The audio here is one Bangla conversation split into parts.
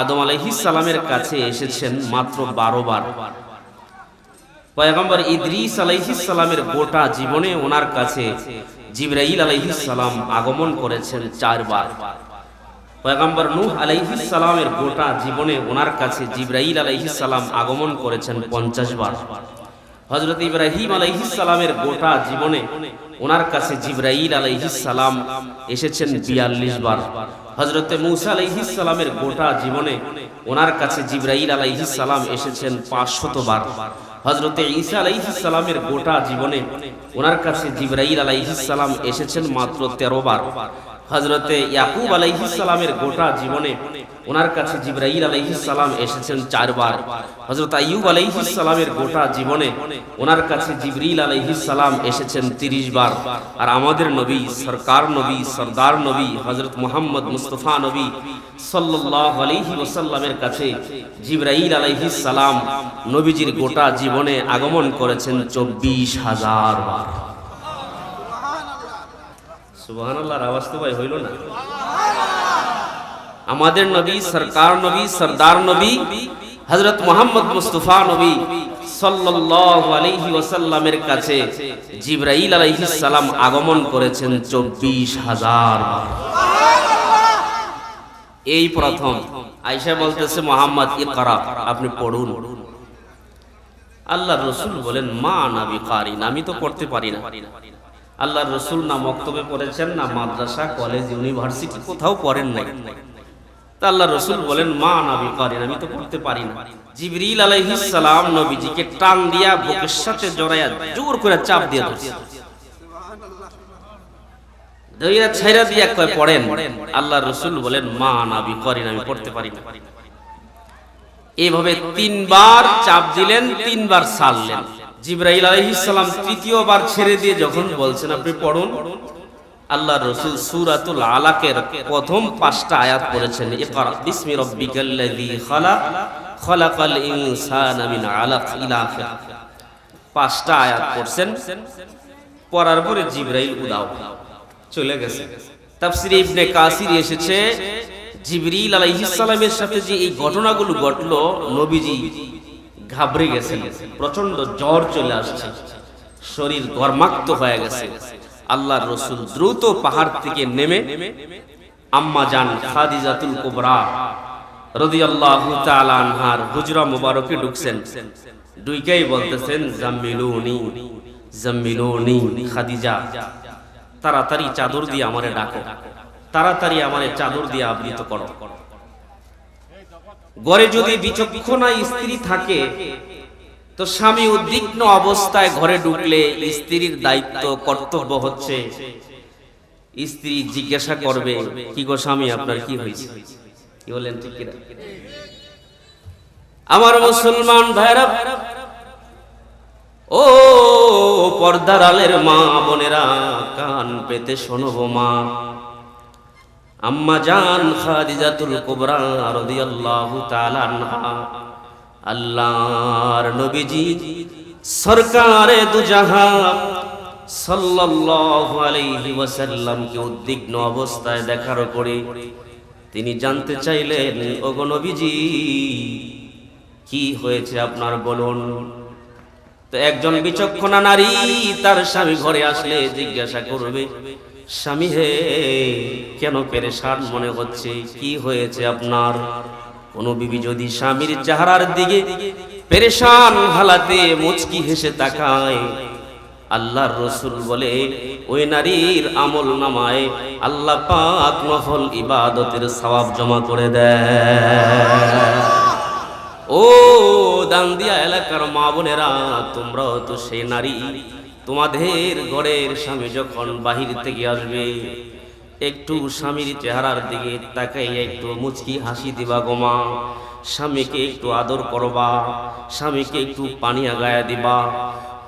আদম সালামের কাছে এসেছেন মাত্র বারো বার। পয়গম্বর ইদ্রিস সালামের গোটা জীবনে ওনার কাছে জিব্রাইল সালাম আগমন করেছেন চারবার পয়গম্বর নূহ সালামের গোটা জীবনে ওনার কাছে জিব্রাইল সালাম আগমন করেছেন পঞ্চাশ বার। হজরত ইব্রাহিম সালামের গোটা জীবনে ওনার কাছে জিব্রাইল সালাম এসেছেন বিয়াল্লিশ বার। হজরত মৌসা আলাইহিসালামের গোটা জীবনে ওনার কাছে জিব্রাইল আলাইহিসালাম এসেছেন পাঁচশত বার। হজরতে ঈসা আলাইহিসালামের গোটা জীবনে ওনার কাছে জিব্রাইল আলাইহিসালাম এসেছেন মাত্র তেরো বার। হজরতে ইয়াকুব আলাইহিসালামের গোটা জীবনে ওনার কাছে জিব্রাইল আলাইহিস সালাম এসেছেন চারবার। হজরত আইয়ুব আলাইহিস সালামের গোটা জীবনে ওনার কাছে জিবরিল আলাইহিস সালাম এসেছেন তিরিশ বার আর আমাদের নবী, সরকার নবী, সরদার নবী হজরত মুহাম্মদ মুস্তফা নবী সাল্লাল্লাহু আলাইহি ওয়াসাল্লামের কাছে জিব্রাইল আলাইহিস সালাম নবীজির গোটা জীবনে আগমন করেছেন চব্বিশ হাজার বার। সুবহানাল্লাহর আওয়াজ তো ভাই হইল না। আমাদের নবী, সরকার নবী, সরদার নবী হজরত মোহাম্মদ মুস্তাফা নবী ওয়াসাল্লামের কাছে জিবরাইল আলাইহিস সালাম আগমন করেছেন 24000 বার। এই প্রথম, আয়েশা বলতেছে, মোহাম্মদ, ইকরা, আপনি পড়ুন। আল্লাহ রসুল বলেন, মা নাবি কারিন আমি তো পড়তে পারি না। আল্লাহ রসুল না মক্তবে পড়েছেন, না মাদ্রাসা, কলেজ, ইউনিভার্সিটি, কোথাও পড়েন নাই। আল্লাহ রসুল বলেন, মা নাবি করেন, আমি তো করতে পারি না। জিবরিল সালাম নবীজিকে টান দিয়া বুকের সাথে জড়াইয়া জোর করে চাপ দিয়ে ধরছে। দইরা ছাইরা দিয়া কয়, পড়েন। আল্লাহ রসুল বলেন, মা নাবি করেন, আমি পড়তে পারি না। এইভাবে তিনবার চাপ দিলেন, তিনবার ছাড়লেন জিব্রাইল আলাইহিস সালাম তৃতীয়বার ছেড়ে দিয়ে যখন বলছেন, আপনি পড়ুন। আল্লাহ রসুল সুরাতুল আলাকের প্রথম পাঁচটা আয়াত পড়েছেন পাঁচটা আয়াত পড়ছেন, পড়ার পরে জিব্রাইল উদাও, চলে গেছে। তাফসিরে ইবনে কাসির এসেছে জিবরিল আলাইহিস সাথে যে এই ঘটনাগুলো ঘটলো, নবীজি ঘাবড়ে গেছেন প্রচণ্ড জ্বর চলে আসছে, শরীর গরমাক্ত হয়ে গেছে। আল্লাহর রসুল দ্রুত পাহাড় থেকে নেমে আম্মা জান খাদিজাতুল কুবরা তাড়াতাড়ি চাদর দিয়ে তাড়াতাড়ি চাদর দিয়ে আবৃত করো। ঘরে যদি বিচক্ষণা স্ত্রী থাকে তো স্বামী উদ্বিগ্ন অবস্থায় ঘরে ঢুকলে স্ত্রীর দায়িত্ব, কর্তব্য হচ্ছে স্ত্রী জিজ্ঞাসা করবে, কি গো স্বামী, আপনার কি হয়েছে? কি বলেন ঠিক আমার মুসলমান ভাইরা, ও পর্দার আলের মা বোনেরা, কান পেতে শোনবো মা। আম্মা জান খাদিজাতুল কুবরা রাদিয়াল্লাহু তাআলা আনহা। আল্লাহর নবীজি সরকারে দুজাহান সাল্লাল্লাহু আলাইহি ওয়াসাল্লামকে উদ্বিগ্ন অবস্থায় দেখার পরে তিনি জানতে চাইলেন, ওগো নবীজি, কি হয়েছে আপনার বলুন? তো একজন বিচক্ষণা নারী তার স্বামী ঘরে আসলে জিজ্ঞাসা করবে, স্বামী হে, কেন পেরেশান মনে হচ্ছে? কি হয়েছে আপনার? কোন বিবি যদি স্বামীর চেহারার দিকে পেরেশান হালাতে মুচকি হেসে তাকায়, আল্লাহর রসুল বলে, ওই নারীর আমল নামায় আল্লাহ পাক নফল ইবাদতের সওয়াব জমা করে দেয়। ও দান্দিয়া এলাকার মা বোনেরা, তোমরাও তো সেই নারী। তোমাদের ঘরের স্বামী যখন বাহির থেকে আসবে একটু স্বামীর চেহারার দিকে তাকাই একটু মুচকি হাসি দিবা গোমা স্বামীকে একটু আদর করবা, স্বামীকে একটু পানি আগায়া দিবা।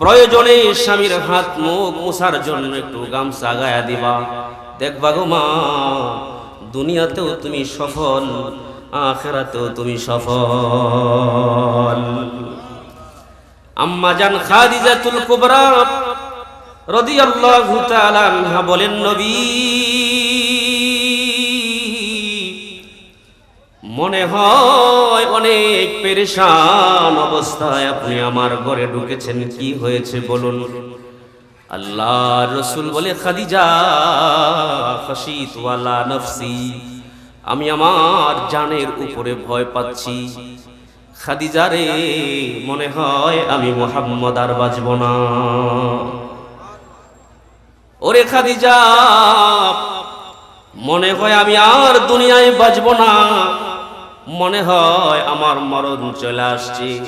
প্রয়োজনে স্বামীর হাত মুখ মোছার জন্য একটু গামছা আগায়া দিবা। দেখবা গো মা, দুনিয়াতেও তুমি সফল, আখেরাতেও তুমি সফল। আম্মা জান খাদিজাতুল কুবরা রাদিয়াল্লাহু তাআলা বলেন, নবী মনে হয় অনেক পেরেশান অবস্থায় আপনি আমার ঘরে ঢুকেছেন, কি হয়েছে বলুন? আল্লাহ রসুল বলে, খাদিজা ওয়ালা নফসি, আমি আমার জানের উপরে ভয় পাচ্ছি। খাদিজা রে, মনে হয় আমি মোহাম্মদ আর বাঁচব না। ওরে খাদিজা, মনে হয় আমি আর দুনিয়ায় বাঁচব না। মনে হয় আমার মরণ চলে আসছে।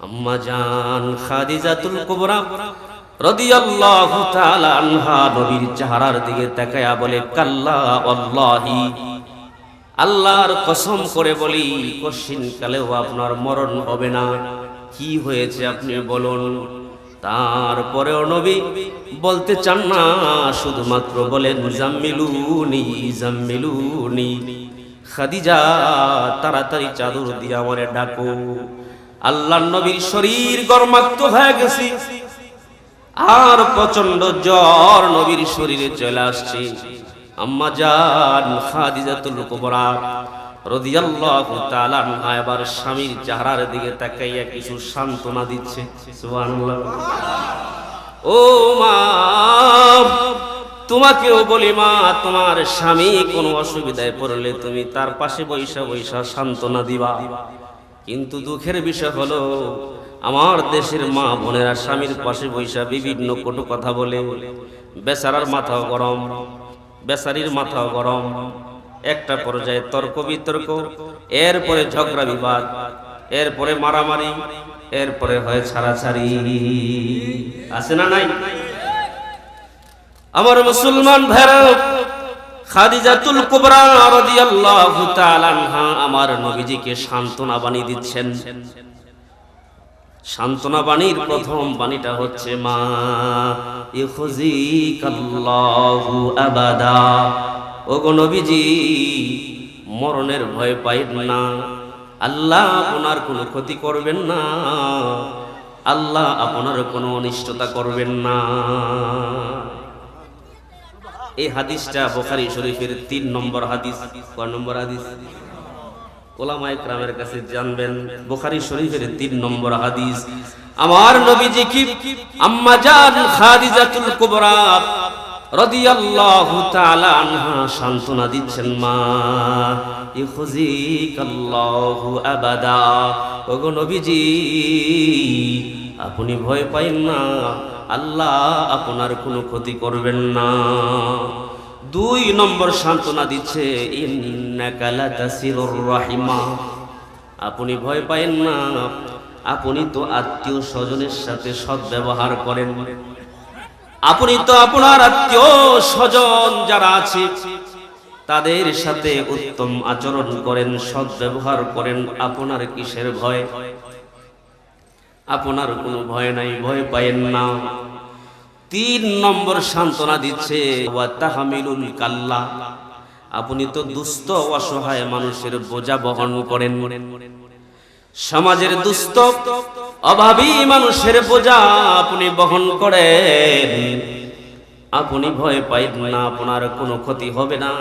আম্মা জান খাদিজাতুল কুবরা রাদিয়াল্লাহু তাআলা আনহা নবীর চেহারার দিকে তাকায়া বলে, কাল্লা আল্লাহি আল্লাহর কসম করে বলি, কশিন কালেও আপনার মরণ হবে না। কি হয়েছে আপনি বলুন? তারপরেও নবী বলতে চান না, শুধুমাত্র বলেন, জাম্মিলুনি জাম্মিলুনি। খাদিজা, তাড়াতাড়ি চাদর দিয়ে আমারে ডাকো। আল্লাহ নবীর শরীর গরমাক্ত হয়ে গেছে। আর প্রচণ্ড জ্বর নবীর শরীরে চলে আসছে। আম্মা জান খাদিজাতুল কুবরা রাদিয়াল্লাহু তাআলা আনহা এবার স্বামীর চেহারার দিকে তাকাইয়া কিছু সান্ত্বনা দিচ্ছে। সুবহানাল্লাহ। ও মা তোমাকেও বলি মা, তোমার স্বামী কোনো অসুবিধায় পড়লে তুমি তার পাশে বৈশা বৈশা সান্ত্বনা দিবা। কিন্তু দুঃখের বিষয় হলো, আমার দেশের মা বোনেরা স্বামীর পাশে বৈশা বিভিন্ন কটু কথা বলে। বেচারার মাথাও গরম, বেচারির মাথাও গরম। একটা পর্যায়ে তর্ক বিতর্ক, এরপরে ঝগড়া বিবাদ, এরপরে মারামারি, এরপরে হয় ছাড়াছাড়ি। আছে না নাই? আমার মুসলমান ভাইরা, খাদিজাতুল কুবরা রাদিয়াল্লাহু তাআলা আনহা আমার নবীজিকে সান্ত্বনা বাণী দিচ্ছেন। সান্ত্বনা বাণীর প্রথম বাণীটা হচ্ছে, মা ইখজিকাল্লাহু আবাদা। ওগো নবীজি, মরণের ভয় পাইন না। আল্লাহ আপনার কোনো ক্ষতি করবেন না। আল্লাহ আপনার কোনো অনিষ্টতা করবেন না। এই হাদিসটা বোখারি শরীফের তিন নম্বর হাদিস, কয় নম্বর হাদিস? ওলামায়ে কাছে জানবেন, বোখারি শরীফের তিন নম্বর হাদিস, আমার নবীজি কি? আম্মা জান খাদিজাতুল কুবরা, রাদিয়াল্লাহু তাআলা আনহা সান্ত্বনা দিচ্ছেন, মা, ইখজিকাল্লাহু আবাদা। ওগো নবীজি আপনি ভয় পাইন না। আল্লাহ আপনার কোনো ক্ষতি করবেন না। দুই নম্বর সান্ত্বনা দিচ্ছে আপনি ভয় পাইন না। আপনি তো আত্মীয় স্বজনের সাথে সৎ ব্যবহার করেন। আপনি তো আপনার আত্মীয় স্বজন যারা আছে, তাদের সাথে উত্তম আচরণ করেন, সৎ ব্যবহার করেন। আপনার কিসের ভয়? আপনার কোনো ভয় নাই, ভয় পায়েন না। তিন নম্বর সান্ত্বনা দিচ্ছে, ওয়া তাহমিলুল কাল্লা। আপনি তো দুস্থ অসহায় মানুষের বোঝা বহন করেন। সমাজের দুস্থ, অভাবী মানুষের বোঝা আপনি বহন করেন। আপনি ভয় পাইন না, আপনার কোনো ক্ষতি হবে না।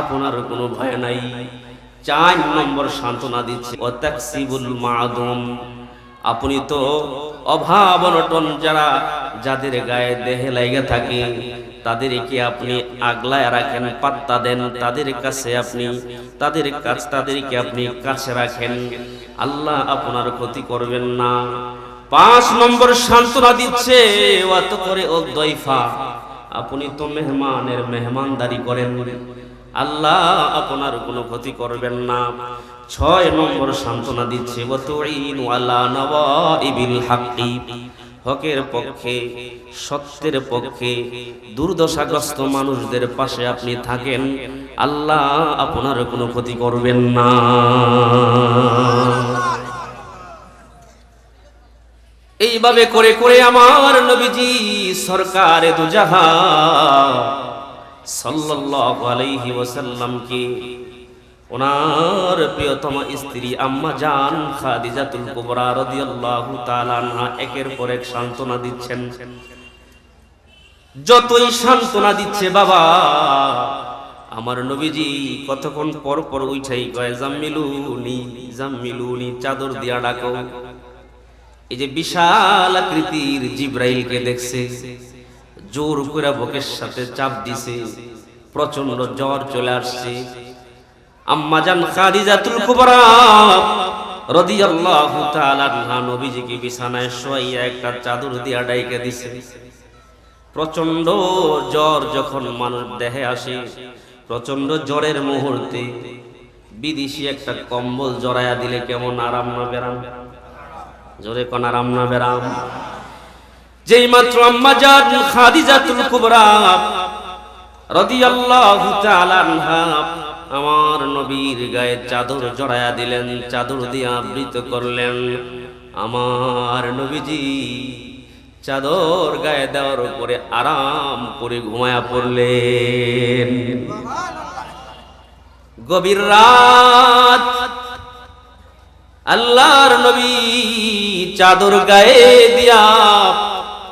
আপনার কোনো ভয় নাই। চার নম্বর সান্ত্বনা দিচ্ছে অত্যাক্সিবুল মাদুম। আপনি তো অভাব অনটন যারা যাদের গায়ে দেহে লাইগা থাকে, তাদেরকে আপনি আগলায় রাখেন, পাত্তা দেন, তাদের কাছে আপনি, তাদের কাছ, তাদেরকে আপনি কাছে রাখেন। আল্লাহ আপনার ক্ষতি করবেন না। পাঁচ নম্বর সান্ত্বনা দিচ্ছে অত করে ও দইফা আপনি তো মেহমানের মেহমানদারি করেন। আল্লাহ আপনার কোনো ক্ষতি করবেন না। ছয় নম্বর সান্ত্বনা দিচ্ছে হকের পক্ষে, সত্যের পক্ষে দুর্দশাগ্রস্ত মানুষদের পাশে আপনি থাকেন, আল্লাহ আপনার কোনো ক্ষতি করবেন না। এইভাবে করে করে আমার নবীজি সরকার দুজাহা সাল্লাল্লাহু আলাইহি ওয়াসাল্লামকে ওনার প্রিয়তমা স্ত্রী আম্মা জান খাদিজাতুল কুবরা রাদিয়াল্লাহু তাআলা একের পর এক সান্ত্বনা দিচ্ছেন। যতই সান্ত্বনা দিচ্ছে বাবা, আমার নবীজি কতক্ষণ পর পর উঠাই কয়, জাম্মিলুনি জাম্মিলুনি, চাদর দিয়া ডাকো। এই যে বিশাল আকৃতির জিব্রাইলকে দেখছে। জোর করে বুকের সাথে চাপ দিছে প্রচণ্ড জ্বর চলে আসছে। আম্মাজান খাদিজাতুল কুবরা রাদিয়াল্লাহু তাআলা আনহা নবীজিকে বিছানায় শোয়াইয়া একটা চাদর দিয়া ডাইকে দিছে। প্রচণ্ড জ্বর যখন মানুষ দেহে আসে প্রচণ্ড জ্বরের মুহূর্তে বিদেশি একটা কম্বল জড়াইয়া দিলে কেমন আরাম না বেরাম? জোরে কোন আরাম না বেরাম? যেই মাত্র আম্মা জান খাদিজাতুল কুবরা রাদিয়াল্লাহু তাআলা আনহা আমার নবীর গায়ে চাদর জড়ায়া দিলেন, চাদর দিয়ে আবৃত করলেন। আমার নবীজি চাদর গায়ে দেওয়ার উপরে আরাম করে ঘুমায়া পড়লেন। গভীর রাত আল্লাহর নবী চাদর গায়ে দিয়া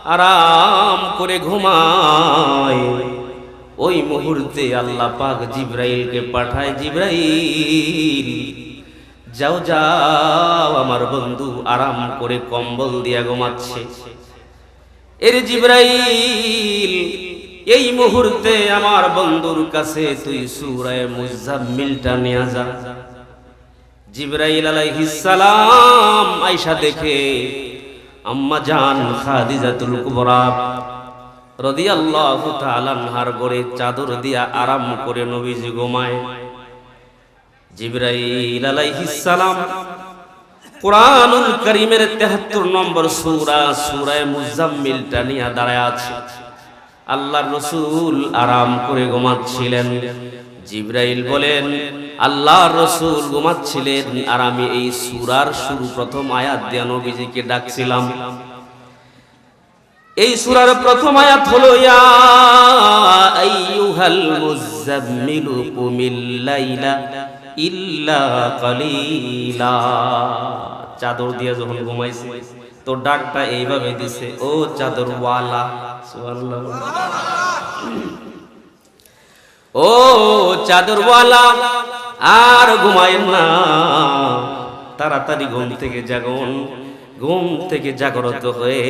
আরাম করে ঘুমায়। ওই মুহূর্তে আল্লাহ পাক জিব্রাইলকে পাঠায়, জিব্রাইল, যাও যাও, আমার বন্ধু আরাম করে কম্বল দিয়া ঘুমাচ্ছে। এর জিব্রাইল, এই মুহূর্তে আমার বন্ধুর কাছে তুই সুরায় মুজাম্মিলটা নিয়ে যা জিব্রাইল আলাইহিস সালাম আয়েশা দেখে আম্মা জান খাদিজাতুল কুবরা রাদিয়াল্লাহু তাআলা আনহার গড়ে চাদর দিয়া আরাম করে নবীজি ঘুমায়। জিবরাইল আলাইহিস সালাম কোরআনুল করিমের 73 নম্বর সূরা সূরা মুজাম্মিলটা নিয়ে দাঁড়ায় আছে। আল্লাহর রসুল আরাম করে ঘুমাচ্ছিলেন। জিবরাইল বলেন আল্লাহর রসুল ঘুমাচ্ছিলেন আর আমি এই সুরার শুরু প্রথম আয়াত দিয়ে নবীজিকে ডাকছিলাম। এই সুরার প্রথম আয়াত হলো, ইয়া আইয়ুহাল লাইলা ইল্লা কালিলা। চাদর দিয়ে যখন ঘুমাইছে, তো ডাকটা এইভাবে দিছে, ও চাদর ওয়ালা ও চাদরওয়ালা আর ঘুমায় না। তাড়াতাড়ি ঘুম থেকে জাগুন। ঘুম থেকে জাগ্রত হয়ে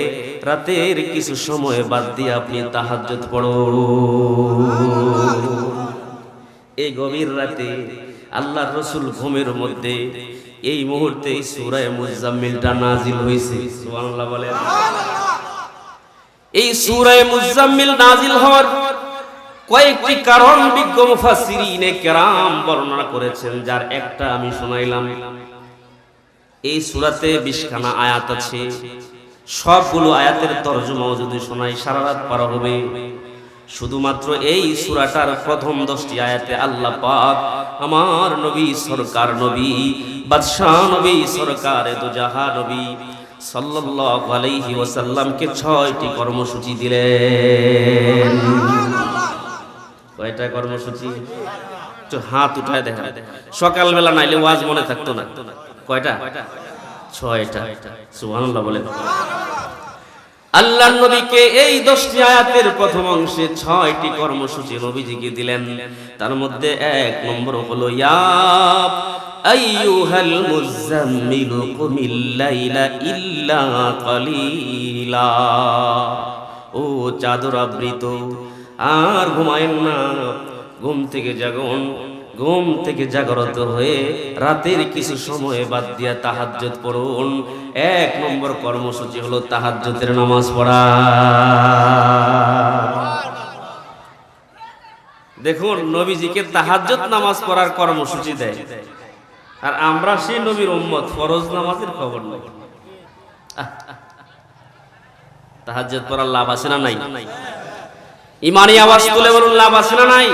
রাতের কিছু সময় বাদ দিয়ে আপনি তাহাজ্জুদ পড়ুন। এই গভীর রাতে আল্লাহর রসুল ঘুমের মধ্যে এই মুহূর্তে সুরায় মুজাম্মিলটা নাজিল হয়েছে সুবহানাল্লাহ বলেন। এই সুরায় মুজাম্মিল নাজিল হওয়ার কয়েকটি কারণ বিজ্ঞ মুফাসসিরিনে কেরাম বর্ণনা করেছেন, যার একটা আমি শোনাইলাম। এই সূরাতে বিশখানা আয়াত আছে। সবগুলো আয়াতের তর্জমাও যদি শোনাই, সারা রাত পারা হবে। শুধুমাত্র এই সূরাটার প্রথম দশটি আয়াতে আল্লাহ পাক আমার নবী, সরকার নবী, বাদশাহ নবী, সরকার দুজাহা নবী সাল্লাল্লাহু আলাইহি ওয়াসাল্লামকে ছয়টি কর্মসূচি দিলেন। কয়টা কর্মসূচি? হাত উঠায় দেখা সকালবেলা নাইলে ওয়াজ মনে থাকতো না। কয়টা? ছয়টা। সুবহানাল্লাহ বলেন। আল্লাহ নবীকে এই দশটি আয়াতের প্রথম অংশে ছয়টি কর্মসূচি নবীজিকে দিলেন। তার মধ্যে এক নম্বর হলো, ইয়া আইয়ুহাল মুজাম্মিলু কুমিল লাইলা ইল্লা কালিলা। ও চাদর আবৃত আর ঘুমায়েন না। ঘুম থেকে জাগুন। ঘুম থেকে জাগ্রত হয়ে রাতের কিছু সময় বাদ দিয়া তাহাজ্জুদ পড়ুন। এক নম্বর কর্মসূচি হলো তাহাজ্জুদের নামাজ পড়া। দেখুন, নবীজিকে তাহাজ্জুদ নামাজ পড়ার কর্মসূচি দেয়। আর আমরা সেই নবীর উম্মত, ফরজ নামাজের খবর নাই। তাহাজ্জুদ পড়ার লাভ আছে না নাই? ইমানি আওয়াজ তুলে বলুন লাভ আছে না নাই?